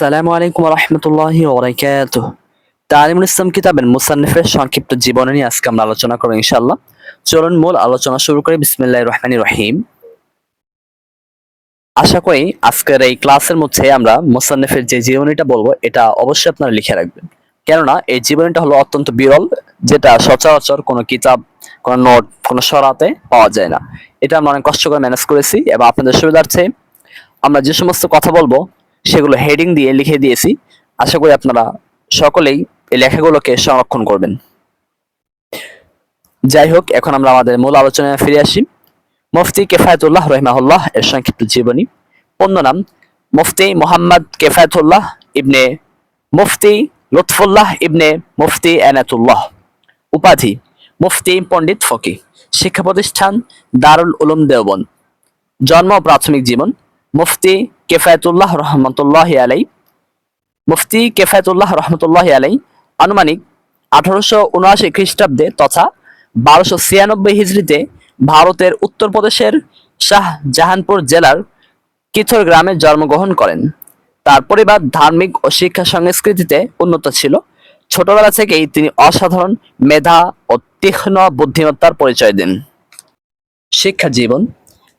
আসসালামু আলাইকুম রহমতুল্লাহি ওবরাকাতুহ। তালিমুল ইসলাম কিতাবের মুসান্নিফের সংক্ষিপ্ত জীবনী নিয়ে আজকে আমরা আলোচনা করব ইনশাআল্লাহ। চলুন মূল আলোচনা শুরু করি। বিসমিল্লাহির রহমানির রহিম। আশা করি আজকের এই ক্লাসের মধ্যে আমরা মুসান্নিফের যে জীবনীটা বলব, এটা অবশ্যই আপনারা লিখে রাখবেন। কেননা এই জীবনীটা হলো অত্যন্ত বিরল, যেটা সচরাচর কোনো কিতাব, কোনো নোট, কোনো সরাতে পাওয়া যায় না। এটা আমরা অনেক কষ্ট করে ম্যানেজ করেছি এবং আপনাদের সুবিধার্থে আমরা যে সমস্ত কথা বলব সেগুলো হেডিং দিয়ে লিখে দিয়েছি। আশা করি আপনারা সকলেই এই লেখাগুলোকে সংরক্ষণ করবেন। যাই হোক, এখন আমরা আমাদের মূল আলোচনায় ফিরে আসি। মুফতি কেফায়তুল্লাহ রহমাহুল্লাহ এর সংক্ষিপ্ত জীবনী। অন্য নাম, মুফতি মোহাম্মদ কেফায়তুল্লাহ ইবনে মুফতি লুৎফুল্লাহ ইবনে মুফতি এনাতুল্লাহ উপাধি, মুফতি পণ্ডিত ফকি শিক্ষা প্রতিষ্ঠান দারুল উলুম দেওবন জন্ম প্রাথমিক জীবন, মুফতি কেফায়তুল্লাহ রহমতুল্লাহ আলাই মুফতি কেফায়তুল্লাহ রহমতুল্লাহ আলাই আনুমানিক আঠারোশো উনআশি খ্রিস্টাব্দে তথা বারোশো ছিয়ানব্বই হিজড়িতে ভারতের উত্তরপ্রদেশের শাহ জাহানপুর জেলার কিথর গ্রামে জন্মগ্রহণ করেন। তার পরিবার ধার্মিক ও শিক্ষা সংস্কৃতিতে উন্নত ছিল। ছোটবেলা থেকেই তিনি অসাধারণ মেধা ও তীক্ষ্ণ বুদ্ধিমত্তার পরিচয় দেন। শিক্ষা জীবন।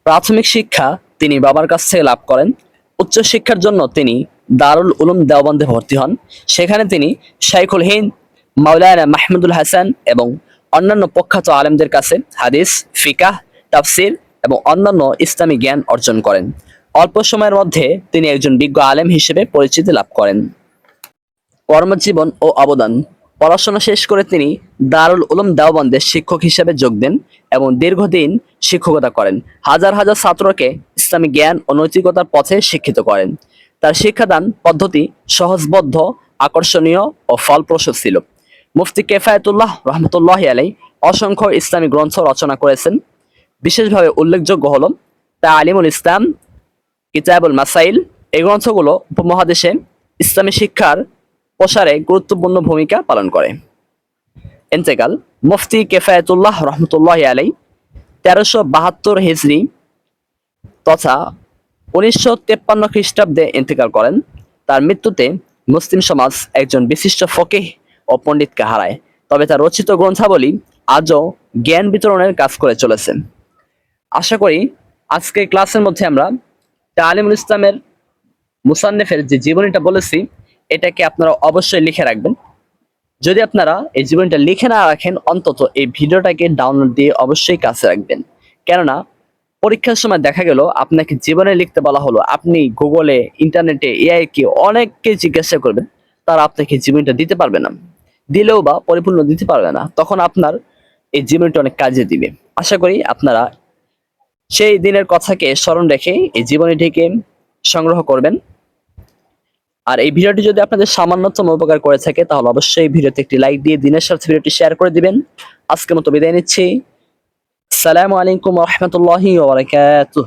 প্রাথমিক শিক্ষা তিনি বাবার কাছ থেকে লাভ করেন। উচ্চশিক্ষার জন্য তিনি দারুল উলুম দেওবন্দে ভর্তি হন। সেখানে তিনি শাইখুল হিন্দ, মাওলানা মাহমুদুল হাসান এবং অন্যান্য প্রখ্যাত আলেমদের কাছে হাদিস, ফিকাহ, তাফসির এবং অন্যান্য ইসলামী জ্ঞান অর্জন করেন। অল্প সময়ের মধ্যে তিনি একজন বিজ্ঞ আলেম হিসেবে পরিচিতি লাভ করেন। কর্মজীবন ও অবদান পড়াশোনা শেষ করে তিনি দারুল উলুম দেওবন্দে শিক্ষক হিসেবে যোগ দেন এবং দীর্ঘদিন শিক্ষকতা করেন। হাজার হাজার ছাত্রকে ইসলামী জ্ঞান ও নৈতিকতার পথে শিক্ষিত করেন। তার শিক্ষাদান পদ্ধতি সহজবদ্ধ, আকর্ষণীয় ও ফলপ্রসূ ছিল। মুফতি কেফায়েতুল্লাহ রহমতুল্লাহ আলাই অসংখ্য ইসলামী গ্রন্থ রচনা করেছেন। বিশেষভাবে উল্লেখযোগ্য হল তা আলিমুল ইসলাম, কিতাবুল মাসাইল। এই গ্রন্থগুলো উপমহাদেশে ইসলামী শিক্ষার প্রসারে গুরুত্বপূর্ণ ভূমিকা পালন করে। এন্তেকাল মুফতি কেফায়েতুল্লাহ রহমতুল্লাহ আলাই তেরোশো বাহাত্তর হিজড়ি তথা উনিশশো তেপ্পান্ন খ্রিস্টাব্দে ইন্তেকাল করেন। তার মৃত্যুতে মুসলিম সমাজ একজন বিশিষ্ট ফকিহ ও পণ্ডিতকে হারায়। তবে তার রচিত গ্রন্থাবলী আজও জ্ঞান বিতরণের কাজ করে চলেছে। আশা করি আজকের ক্লাসের মধ্যে আমরা তালিমুল ইসলামের মুসান্নেফের যে জীবনীটা বলেছি এটাকে আপনারা অবশ্যই লিখে রাখবেন। যদি আপনারা এই জীবনটা লিখে না রাখেন, অন্তত এই ভিডিওটাকে ডাউনলোড দিয়ে অবশ্যই কাছে রাখবেন। কেননা, পরীক্ষার সময় দেখা গেল, আপনাকে জীবনে লিখতে বলা হলো। আপনি গুগলে ইন্টারনেটে এআই কে অনেককে জিজ্ঞাসা করবেন, তারা আপনাকে জীবনটা দিতে পারবে না। দিলেও বা পরিপূর্ণ দিতে পারবে না। তখন আপনার এই জীবনটা অনেক কাজে দিবে। আশা করি আপনারা সেই দিনের কথাকে স্মরণ রেখে এই জীবনীটিকে সংগ্রহ করবেন। আর এই ভিডিওটি যদি আপনাদের সামান্যতম উপকার করে থাকে, তাহলে অবশ্যই ভিডিওতে একটি লাইক দিয়ে দিনের সাথে ভিডিওটি শেয়ার করে দিবেন। আজকের মতো বিদায় নিচ্ছি। আসসালামু আলাইকুম রহমতুল্লাহি ওবরাকাতুহ